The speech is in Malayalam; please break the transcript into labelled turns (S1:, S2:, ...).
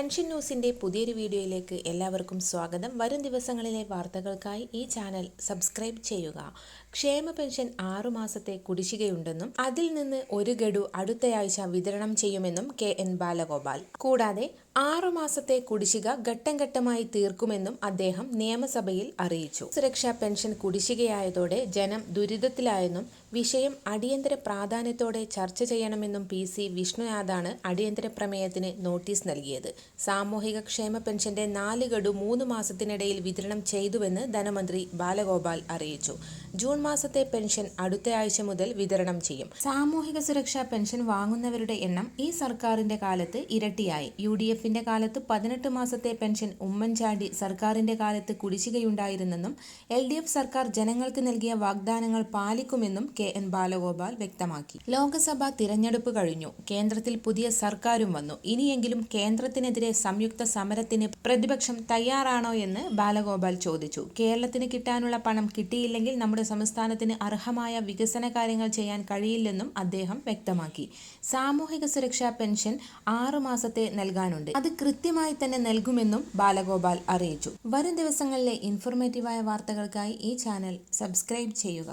S1: പെൻഷൻ ന്യൂസിന്റെ പുതിയൊരു വീഡിയോയിലേക്ക് എല്ലാവർക്കും സ്വാഗതം. വരും ദിവസങ്ങളിലെ വാർത്തകൾക്കായി ഈ ചാനൽ സബ്സ്ക്രൈബ് ചെയ്യുക. ക്ഷേമ പെൻഷൻ ആറുമാസത്തെ കുടിശ്ശികയുണ്ടെന്നും അതിൽ നിന്ന് ഒരു ഗഡു അടുത്തയാഴ്ച വിതരണം ചെയ്യുമെന്നും കെ എൻ ബാലഗോപാൽ. കൂടാതെ ആറു മാസത്തെ കുടിശ്ശിക ഘട്ടം ഘട്ടമായി തീർക്കുമെന്നും അദ്ദേഹം നിയമസഭയിൽ അറിയിച്ചു. സുരക്ഷാ പെൻഷൻ കുടിശ്ശികയായതോടെ ജനം ദുരിതത്തിലായെന്നും വിഷയം അടിയന്തര പ്രാധാന്യത്തോടെ ചർച്ച ചെയ്യണമെന്നും പി സി വിഷ്ണുനാഥാണ് അടിയന്തര പ്രമേയത്തിന് നോട്ടീസ് നൽകിയത്. സാമൂഹിക ക്ഷേമ പെൻഷന്റെ നാല് ഗഡു മൂന്ന് മാസത്തിനിടയിൽ വിതരണം ചെയ്തുവെന്ന് ധനമന്ത്രി ബാലഗോപാൽ അറിയിച്ചു. ജൂൺ മാസത്തെ പെൻഷൻ അടുത്ത ആഴ്ച മുതൽ വിതരണം ചെയ്യും. സാമൂഹിക സുരക്ഷാ പെൻഷൻ വാങ്ങുന്നവരുടെ എണ്ണം ഈ സർക്കാരിന്റെ കാലത്ത് ഇരട്ടിയായി. യു ഡി എഫിന്റെ കാലത്ത് പതിനെട്ട് മാസത്തെ പെൻഷൻ ഉമ്മൻചാണ്ടി സർക്കാരിന്റെ കാലത്ത് കുടിശ്ശികയുണ്ടായിരുന്നെന്നും എൽ ഡി എഫ് സർക്കാർ ജനങ്ങൾക്ക് നൽകിയ വാഗ്ദാനങ്ങൾ പാലിക്കുമെന്നും കെ എൻ ബാലഗോപാൽ വ്യക്തമാക്കി. ലോക്സഭാ തിരഞ്ഞെടുപ്പ് കഴിഞ്ഞു. കേന്ദ്രത്തിൽ പുതിയ സർക്കാരും വന്നു. ഇനിയെങ്കിലും കേന്ദ്രത്തിനെതിരെ സംയുക്ത സമരത്തിന് പ്രതിപക്ഷം തയ്യാറാണോ എന്ന് ബാലഗോപാൽ ചോദിച്ചു. കേരളത്തിന് കിട്ടാനുള്ള പണം കിട്ടിയില്ലെങ്കിൽ നമ്മുടെ സംസ്ഥാനത്തിന് അർഹമായ വികസന കാര്യങ്ങൾ ചെയ്യാൻ കഴിയില്ലെന്നും അദ്ദേഹം വ്യക്തമാക്കി. സാമൂഹിക സുരക്ഷാ പെൻഷൻ ആറു മാസത്തെ നൽകാനുണ്ട്. അത് കൃത്യമായി തന്നെ നൽകുമെന്നും ബാലഗോപാൽ അറിയിച്ചു. വരും ദിവസങ്ങളിലെ ഇൻഫോർമേറ്റീവായ വാർത്തകൾക്കായി ഈ ചാനൽ സബ്സ്ക്രൈബ് ചെയ്യുക.